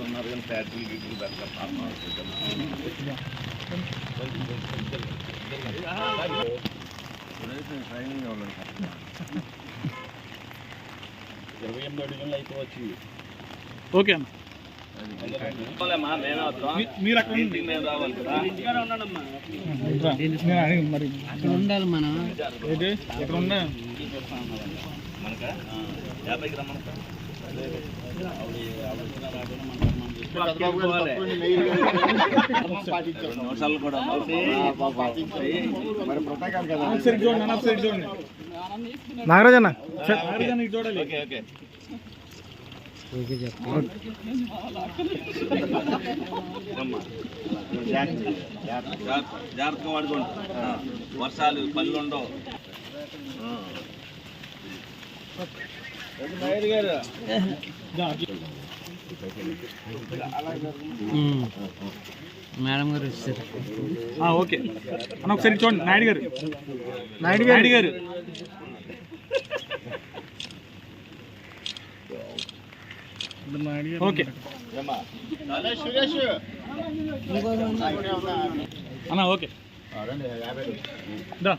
ఉన్నారు కానీ ఫ్యాక్టరీలు గిట్లు పెట్టక ట్రైనింగ్ కావాలంట ఇరవై ఎనిమిది అడుగులు అయితే వచ్చింది ఓకే అన్న మీ- మీరు అక్కడ మరి అక్కడ ఉండాలి మనం ఏంటి ఇక్కడ ఉండే మరి ప్రత్యేకాలు కదా ఒకసారి చూడండి. అన్న ఒకసారి చూడండి నాగరాజ్ అన్న నాగరాజ్ అన్న ఇటు చూడాలి ఓకే. చెప్పు జాగ్రత్తగా వాడుకోండి వర్షాలు పళ్ళు ఉండవు. మేడం గారు వచ్చారు. ఆ, ఓకే. అన్న ఒకసారి చూడండి. నాయుడు గారు. నాయుడు గారు. నాయుడు గారు. ఓకే అన్న ఓకే దా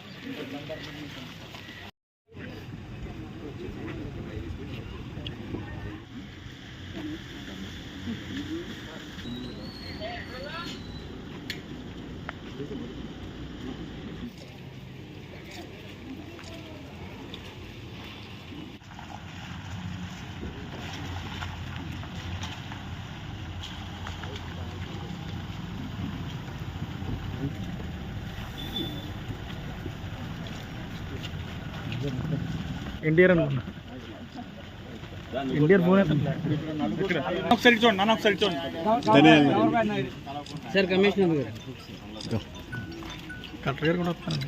ఎన్టీఆర్ అనుకున్నా. ఎన్టీఆర్ ఫోన్ ఒకసారి చూడండి అన్న ఒకసారి చూడండి. సార్ కమిషనర్ గారు కలెక్టర్ గారు కూడా వస్తారండి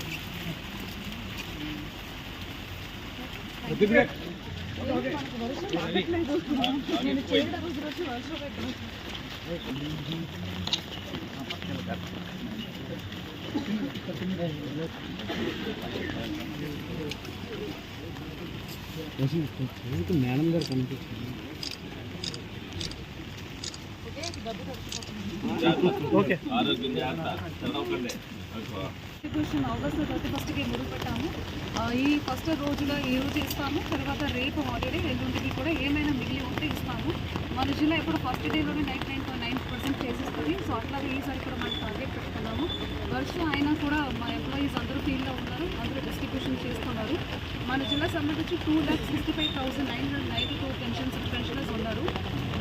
మేడం గారు కనిపించారు ఓకే ఆరోగ్యం జాగ్రత్త చదవకండి డిస్ట్రిబ్యూషన్ ఆగస్ట్ థర్టీ ఫస్ట్కి మొదలు పెట్టాము ఈ ఫస్ట్ రోజులో ఈ రోజు ఇస్తాము? తర్వాత రేపు హాలిడే ఎల్లుండికి కూడా ఏమైనా మిగిలి ఉంటే ఇస్తాము. మన జిల్లా ఇప్పుడు ఫస్ట్ డేలోనే నైన్ నైన్ నైన్ పర్సెంట్ చేసేస్తుంది సో అట్లాగే ఈసారి కూడా మనం టార్గెట్ పెట్టుకున్నాము. వర్షం అయినా కూడా మా ఎంప్లాయీస్ అందరూ ఫీల్డ్లో ఉన్నారు అందరూ డిస్ట్రిబ్యూషన్ చేస్తున్నారు. మన జిల్లా సంబంధించి two lakh sixty five thousand nine hundred ninety two pensions pensioners ఉన్నారు.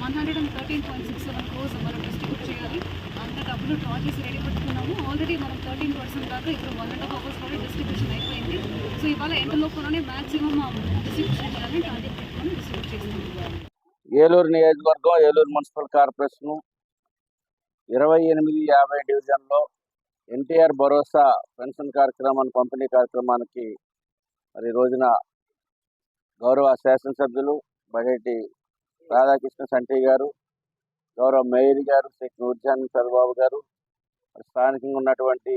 One hundred and thirteen point six seven crores మన డిస్ట్రిబ్యూట్ ఉంటుంది అంత డబ్బులు డ్రా చేసి రెడీ పెట్టుకున్నాము. ఆల్రెడీ మనం థర్టీన్ పర్సెంట్ దాకా ఇప్పుడు వన్ అండ్ హాఫ్ అవర్స్ కూడా డిస్ట్రిబ్యూషన్ అయిపోయింది. సో ఇవాళ ఎండ లోపలనే మాక్సిమం డిస్ట్రిబ్యూషన్ చేయాలని టార్గెట్ పెట్టుకొని డిస్ట్రిబ్యూట్ చేస్తున్నాం. ఏలూరు నియోజకవర్గం ఏలూరు మున్సిపల్ కార్పొరేషన్ ఇరవై ఎనిమిది యాభై డివిజన్లో ఎన్టీఆర్ భరోసా పెన్షన్ కార్యక్రమాన్ని పంపిణీ కార్యక్రమానికి మరి రోజున గౌరవ శాసనసభ్యులు బడేటి రాధాకృష్ణ సంటి గారు గౌరవ మేయర్ గారు షేక్ నూర్జాన్ చంద్రబాబు గారు మరి స్థానికంగా ఉన్నటువంటి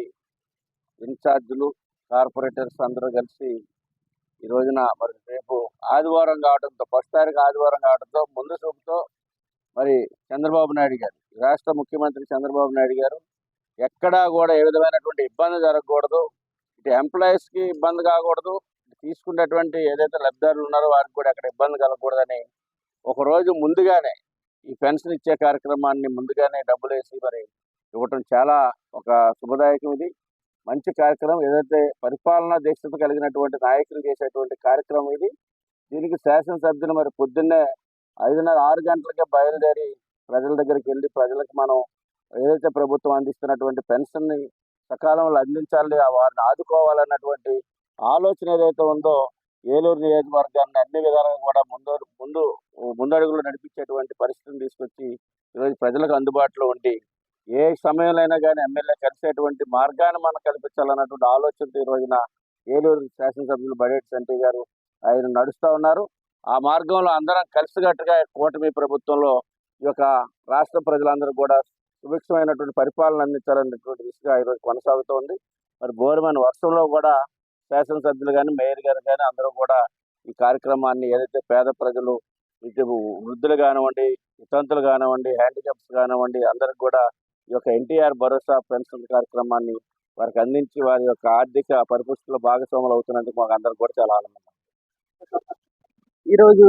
ఇన్ఛార్జీలు కార్పొరేటర్స్ అందరూ కలిసి ఈ రోజున మరి రేపు ఆదివారం కావడంతో ఫస్ట్ తారీఖు ఆదివారం కావడంతో ముందు చూపుతో మరి చంద్రబాబు నాయుడు గారు ఈ రాష్ట్ర ముఖ్యమంత్రి చంద్రబాబు నాయుడు గారు ఎక్కడా కూడా ఏ విధమైనటువంటి ఇబ్బంది జరగకూడదు. ఇటు ఎంప్లాయీస్కి ఇబ్బంది కాకూడదు. తీసుకున్నటువంటి ఏదైతే లబ్ధిదారులు ఉన్నారో వారికి కూడా అక్కడ ఇబ్బంది కలగకూడదని ఒకరోజు ముందుగానే ఈ పెన్షన్ ఇచ్చే కార్యక్రమాన్ని ముందుగానే డబ్బులు వేసి మరి ఇవ్వటం చాలా ఒక శుభదాయకం ఇది. మంచి కార్యక్రమం ఏదైతే పరిపాలనా దీక్షత కలిగినటువంటి నాయకులు చేసేటువంటి కార్యక్రమం ఇది. దీనికి శాసనసభ్యులు మరి పొద్దున్నే ఐదున్నర ఆరు గంటలకే బయలుదేరి ప్రజల దగ్గరికి వెళ్ళి ప్రజలకు మనం ఏదైతే ప్రభుత్వం అందిస్తున్నటువంటి పెన్షన్ని సకాలంలో అందించాలి వారిని ఆదుకోవాలన్నటువంటి ఆలోచన ఏదైతే ఉందో ఏలూరు నియోజకవర్గాన్ని అన్ని విధాలుగా కూడా ముందు ముందు ముందడుగులు నడిపించేటువంటి పరిస్థితిని తీసుకొచ్చి ఈరోజు ప్రజలకు అందుబాటులో ఉండి ఏ సమయంలో అయినా కానీ ఎమ్మెల్యే కలిసేటువంటి మార్గాన్ని మనం కల్పించాలన్నటువంటి ఆలోచనతో ఈ రోజున ఏలూరు శాసనసభ్యులు బడేటి సంటి గారు ఆయన నడుస్తూ ఉన్నారు. ఆ మార్గంలో అందరం కలిసికట్టుగా కూటమి ప్రభుత్వంలో ఈ యొక్క రాష్ట్ర ప్రజలందరూ కూడా సుభిక్షమైనటువంటి పరిపాలన అందించాలనేటువంటి దిశగా ఈరోజు కొనసాగుతోంది మరి బోరుమైన వర్షంలో కూడా శాసనసభ్యులు కానీ మేయర్ గారు కానీ అందరూ కూడా ఈ కార్యక్రమాన్ని ఏదైతే పేద ప్రజలు ఇటు వృద్ధులు కానివ్వండి వితంతులు కానివ్వండి హ్యాండిక్యాప్స్ కానివ్వండి అందరికి కూడా ఈ యొక్క ఎన్టీఆర్ భరోసా పెన్షన్ కార్యక్రమాన్ని వారికి అందించి వారి యొక్క ఆర్థిక పరిపుష్టిలో భాగస్వాములు అవుతున్నందుకు మాకు అందరికి కూడా చాలా ఆనందం. ఈరోజు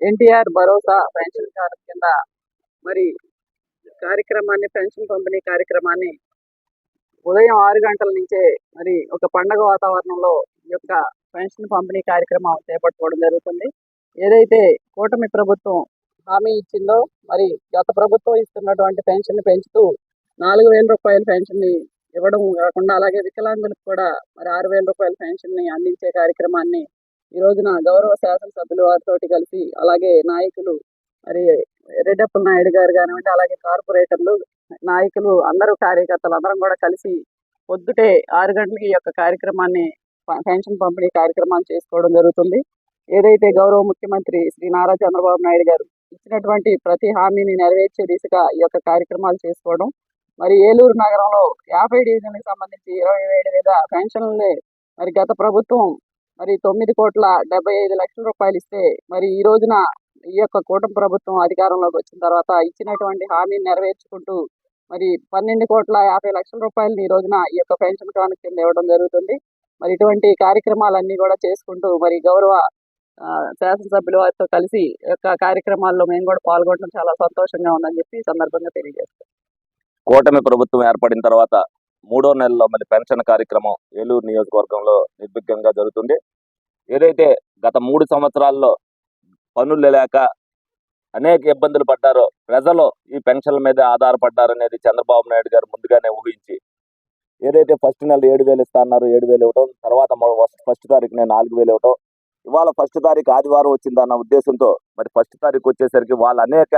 ఎన్టీఆర్ భరోసా పెన్షన్ కార్డు కింద మరి కార్యక్రమాన్ని పెన్షన్ పంపిణీ కార్యక్రమాన్ని ఉదయం ఆరు గంటల నుంచే మరి ఒక పండగ వాతావరణంలో ఈ యొక్క పెన్షన్ పంపిణీ కార్యక్రమం చేపట్టుకోవడం జరుగుతుంది. ఏదైతే కూటమి ప్రభుత్వం హామీ ఇచ్చిందో మరి గత ప్రభుత్వం ఇస్తున్నటువంటి పెన్షన్ పెంచుతూ నాలుగు వేల రూపాయల పెన్షన్ని ఇవ్వడం కాకుండా అలాగే వికలాంగులకు కూడా మరి ఆరు వేల రూపాయల పెన్షన్ని అందించే కార్యక్రమాన్ని ఈ రోజున గౌరవ శాసనసభ్యులు వారితో కలిసి అలాగే నాయకులు మరి రెడ్డప్పల నాయుడు గారు కానివ్వండి అలాగే కార్పొరేటర్లు నాయకులు అందరూ కార్యకర్తలు అందరం కూడా కలిసి పొద్దుటే ఆరు గంటలకి ఈ యొక్క కార్యక్రమాన్ని పెన్షన్ పంపిణీ కార్యక్రమాన్ని చేసుకోవడం జరుగుతుంది. ఏదైతే గౌరవ ముఖ్యమంత్రి శ్రీ నారా చంద్రబాబు నాయుడు గారు ఇచ్చినటువంటి ప్రతి హామీని నెరవేర్చే దిశగా ఈ యొక్క కార్యక్రమాలు చేసుకోవడం మరి ఏలూరు నగరంలో యాభై డివిజన్లకు సంబంధించి ఇరవై ఏడు వేల పెన్షన్లు మరి గత ప్రభుత్వం మరి తొమ్మిది కోట్ల డెబ్బై ఐదు లక్షల రూపాయలు ఇస్తే మరి ఈ రోజున ఈ యొక్క కూటమి ప్రభుత్వం అధికారంలోకి వచ్చిన తర్వాత ఇచ్చినటువంటి హామీని నెరవేర్చుకుంటూ మరి పన్నెండు కోట్ల యాభై లక్షల రూపాయలని ఈ రోజున ఈ యొక్క పెన్షన్ కానుక కింద ఇవ్వడం జరుగుతుంది. మరి ఇటువంటి కార్యక్రమాలన్నీ కూడా చేసుకుంటూ మరి గౌరవ శాసనసభ్యుల వారితో కలిసి యొక్క కార్యక్రమాల్లో మేము కూడా పాల్గొనడం చాలా సంతోషంగా ఉందని చెప్పి సందర్భంగా తెలియజేస్తాం. కూటమి ప్రభుత్వం ఏర్పడిన తర్వాత మూడో నెలలో మళ్ళీ పెన్షన్ కార్యక్రమం ఏలూరు నియోజకవర్గంలో నిర్విఘ్నంగా జరుగుతుంది. ఏదైతే గత మూడు సంవత్సరాల్లో పనులు లేక అనేక ఇబ్బందులు పడ్డారో ప్రజలు ఈ పెన్షన్ల మీద ఆధారపడ్డారనేది చంద్రబాబు నాయుడు గారు ముందుగానే ఊహించి ఏదైతే ఫస్ట్ నెల ఏడు వేలు ఇస్తా అన్నారు ఏడు వేలు ఇవ్వటం తర్వాత ఫస్ట్ తారీఖునే నాలుగు వేలు ఇవ్వటం ఇవాళ ఫస్ట్ తారీఖు ఆదివారం వచ్చిందన్న ఉద్దేశంతో మరి ఫస్ట్ తారీఖు వచ్చేసరికి వాళ్ళు అనేక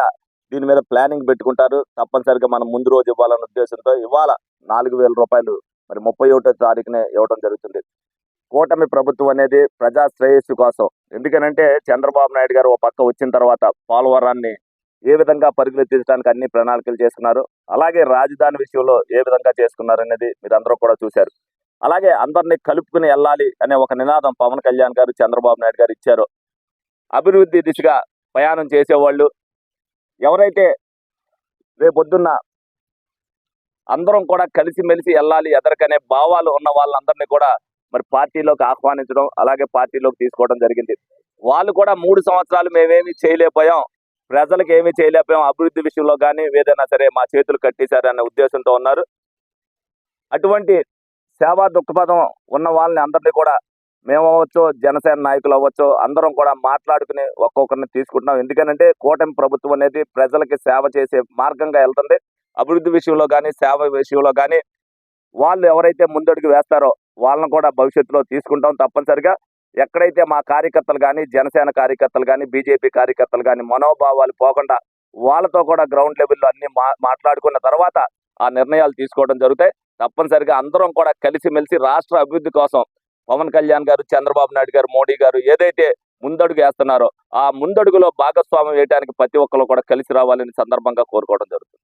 దీని మీద ప్లానింగ్ పెట్టుకుంటారు. తప్పనిసరిగా మనం ముందు రోజు ఇవ్వాలన్న ఉద్దేశంతో ఇవాళ నాలుగు వేల రూపాయలు మరి ముప్పై ఒకటో తారీఖునే ఇవ్వడం జరుగుతుంది. కూటమి ప్రభుత్వం అనేది ప్రజా శ్రేయస్సు కోసం. ఎందుకనంటే చంద్రబాబు నాయుడు గారు ఓ పక్క వచ్చిన తర్వాత పోలవరాన్ని ఏ విధంగా పరుగులు తీర్చడానికి అన్ని ప్రణాళికలు చేసుకున్నారు. అలాగే రాజధాని విషయంలో ఏ విధంగా చేసుకున్నారు అనేది మీరందరూ కూడా చూశారు. అలాగే అందరినీ కలుపుకుని వెళ్ళాలి అనే ఒక నినాదం పవన్ కళ్యాణ్ గారు చంద్రబాబు నాయుడు గారు ఇచ్చారు. అభివృద్ధి దిశగా ప్రయాణం చేసేవాళ్ళు. ఎవరైతే రేపొద్దున్న అందరం కూడా కలిసిమెలిసి వెళ్ళాలి ఎదరికనే భావాలు ఉన్న వాళ్ళందరినీ కూడా మరి పార్టీలోకి ఆహ్వానించడం అలాగే పార్టీలోకి తీసుకోవడం జరిగింది. వాళ్ళు కూడా మూడు సంవత్సరాలు మేమేమి చేయలేకపోయాం ప్రజలకు ఏమీ చేయలేకపోయాం అభివృద్ధి విషయంలో కానీ ఏదైనా సరే మా చేతులు కట్టేశారు అనే ఉద్దేశంతో ఉన్నారు. అటువంటి సేవా దృక్పథం ఉన్న వాళ్ళని అందరినీ కూడా మేము అవ్వచ్చు జనసేన నాయకులు అవ్వచ్చు అందరం కూడా మాట్లాడుకుని ఒక్కొక్కరిని తీసుకుంటున్నాం. ఎందుకనంటే కూటమి ప్రభుత్వం అనేది ప్రజలకి సేవ చేసే మార్గంగా వెళ్తుంది. అభివృద్ధి విషయంలో కానీ సేవ విషయంలో కానీ వాళ్ళు ఎవరైతే ముందడుగు వేస్తారో వాళ్ళని కూడా భవిష్యత్తులో తీసుకుంటాం తప్పనిసరిగా. ఎక్కడైతే మా కార్యకర్తలు కానీ జనసేన కార్యకర్తలు కానీ బీజేపీ కార్యకర్తలు కానీ మనోభావాలు పోకుండా వాళ్ళతో కూడా గ్రౌండ్ లెవెల్లో అన్ని మాట్లాడుకున్న తర్వాత ఆ నిర్ణయాలు తీసుకోవడం జరుగుతాయి. తప్పనిసరిగా అందరం కూడా కలిసిమెలిసి రాష్ట్ర అభివృద్ధి కోసం పవన్ కళ్యాణ్ గారు చంద్రబాబు నాయుడు గారు మోడీ గారు ఏదైతే ముందడుగు వేస్తున్నారో ఆ ముందడుగులో భాగస్వామ్యం వేయడానికి ప్రతి ఒక్కరు కూడా కలిసి రావాలని సందర్భంగా కోరుకోవడం జరుగుతుంది.